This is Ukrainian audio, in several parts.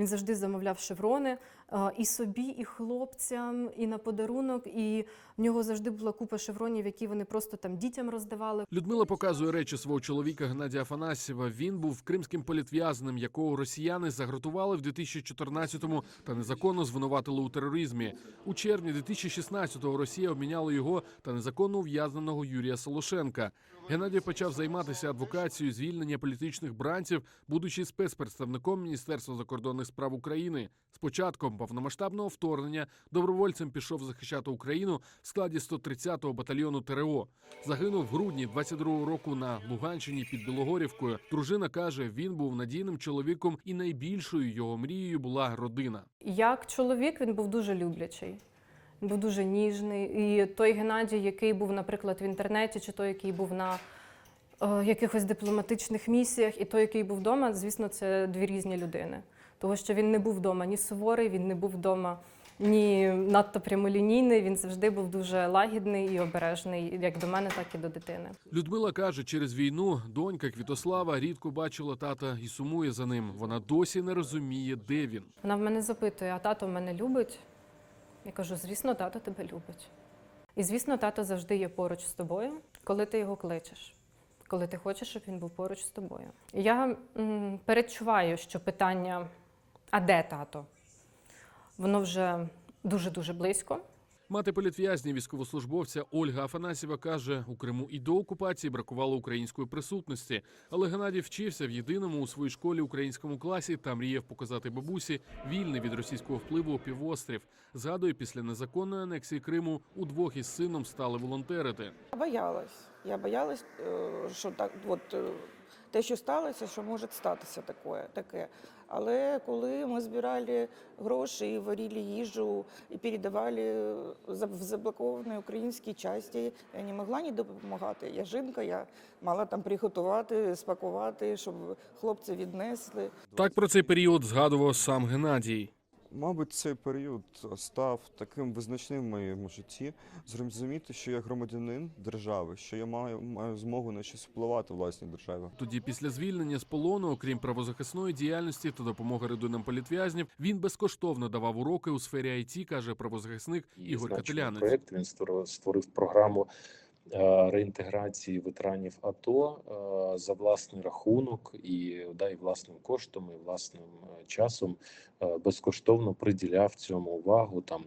Він завжди замовляв шеврони і собі, і хлопцям, і на подарунок. І в нього завжди була купа шевронів, які вони просто там дітям роздавали. Людмила показує речі свого чоловіка Геннадія Афанасьєва. Він був кримським політв'язним, якого росіяни загратували в 2014-му та незаконно звинуватили у тероризмі. У червні 2016-го Росія обміняла його та незаконно ув'язненого Юрія Солошенка. Геннадій почав займатися адвокацією звільнення політичних бранців, будучи спецпредставником Міністерства закордонних справ України. З початком повномасштабного вторгнення добровольцем пішов захищати Україну в складі 130-го батальйону ТРО. Загинув в грудні 22-го року на Луганщині під Білогорівкою. Дружина каже, він був надійним чоловіком, і найбільшою його мрією була родина. Як чоловік він був дуже люблячий. Був дуже ніжний. І той Геннадій, який був, наприклад, в інтернеті, чи той, який був на е, якихось дипломатичних місіях, і той, який був вдома, звісно, це дві різні людини. Тому що він не був вдома ні суворий, він не був вдома ні надто прямолінійний. Він завжди був дуже лагідний і обережний, як до мене, так і до дитини. Людмила каже, через війну донька Квітослава рідко бачила тата і сумує за ним. Вона досі не розуміє, де він. Вона в мене запитує: а тато мене любить? Я кажу, звісно, тато тебе любить. І звісно, тато завжди є поруч з тобою, коли ти його кличеш, коли ти хочеш, щоб він був поруч з тобою. Я м, передчуваю, що питання, а де тато? Воно вже дуже-дуже близько. Мати політв'язня військовослужбовця Ольга Афанасьєва каже, у Криму і до окупації бракувало української присутності, але Геннадій вчився в єдиному у своїй школі українському класі та мріяв показати бабусі вільний від російського впливу півострів. Згадує, після незаконної анексії Криму удвох із сином стали волонтерити. Я боялась. Я боялась, е, що так, от е, те, що сталося, що може статися таке. таке. Але коли ми збирали гроші, і варили їжу і передавали в заблоковані українські часті, я не могла не допомагати. Я жінка, я мала там приготувати, спакувати, щоб хлопці віднесли. Так про цей період згадував сам Геннадій. Мабуть, цей період став таким визначним в моєму житті. Зрозуміти, що я громадянин держави, що я маю, маю змогу на щось впливати в власній державі. Тоді, після звільнення з полону, окрім правозахисної діяльності та допомоги родинам політв'язнів, він безкоштовно давав уроки у сфері IT, каже правозахисник Ігор Кателянець. проект. Він створив, створив програму реінтеграції ветеранів АТО е, за власний рахунок і да, і власним коштом, і власним е, часом е, безкоштовно приділяв цьому увагу там.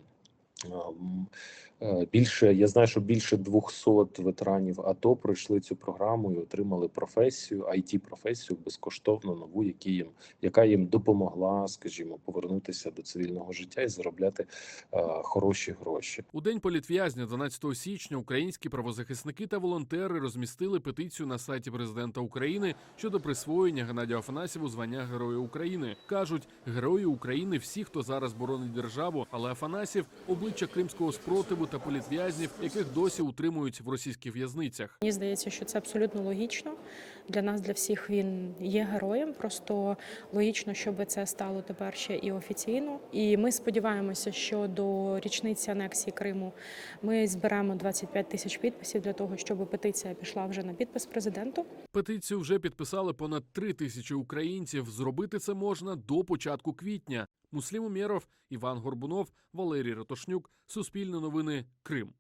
Е, Більше я знаю, що більше 200 ветеранів АТО пройшли цю програму і отримали професію, it професію безкоштовно нову, які їм яка їм допомогла, скажімо, повернутися до цивільного життя і заробляти е, хороші гроші. У день політв'язня, 12 січня, українські правозахисники та волонтери розмістили петицію на сайті президента України щодо присвоєння Геннадію Афанасьєву звання Героя України. кажуть, герої України всі, хто зараз боронить державу, але Афанасьєв – обличчя кримського спротиву та політв'язнів, яких досі утримують в російських в'язницях. Мені здається, що це абсолютно логічно. Для нас, для всіх він є героєм. Просто логічно, щоб це стало тепер ще і офіційно. І ми сподіваємося, що до річниці анексії Криму ми зберемо 25 тисяч підписів для того, щоб петиція пішла вже на підпис президенту. Петицію вже підписали понад три тисячі українців. Зробити це можна до початку квітня. Муслім Умєров, Іван Горбунов, Валерій Ратошнюк. Суспільне новини. Крим.